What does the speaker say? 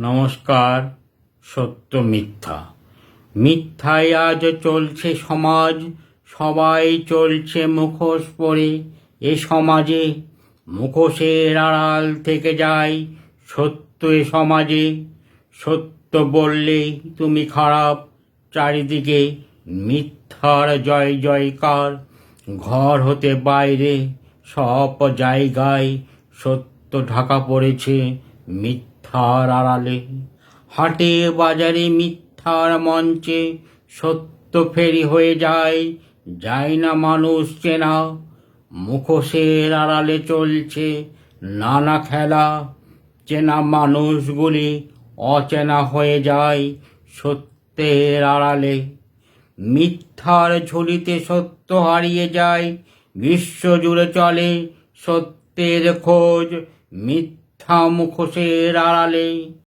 নমস্কার, সত্য মিথ্যা। মিথ্যায় আজ চলছে সমাজ, সবাই চলছে মুখোশ পরে। এ সমাজে মুখোশের আড়াল থেকে যায় সত্য এ সমাজে। সত্য বললেই তুমি খারাপ, চারিদিকে মিথ্যার জয় জয়কার। ঘর হতে বাইরে সব জায়গায় সত্য ঢাকা পড়েছে মিথ্যার আড়ালে হাটে বাজারে মিথ্যার মঞ্চে সত্য ফেরি হয়ে যায় যায় না মানুষ চেনা। মুখোশের আড়ালে চলছে নানা খেলা, চেনা মানুষগুলি অচেনা হয়ে যায় সত্যের আড়ালে। মিথ্যার ঝুলিতে সত্য হারিয়ে যায়, বিশ্বজুড়ে চলে সত্যের খোঁজ, মিথ্যা মুখোশের আড়ালে।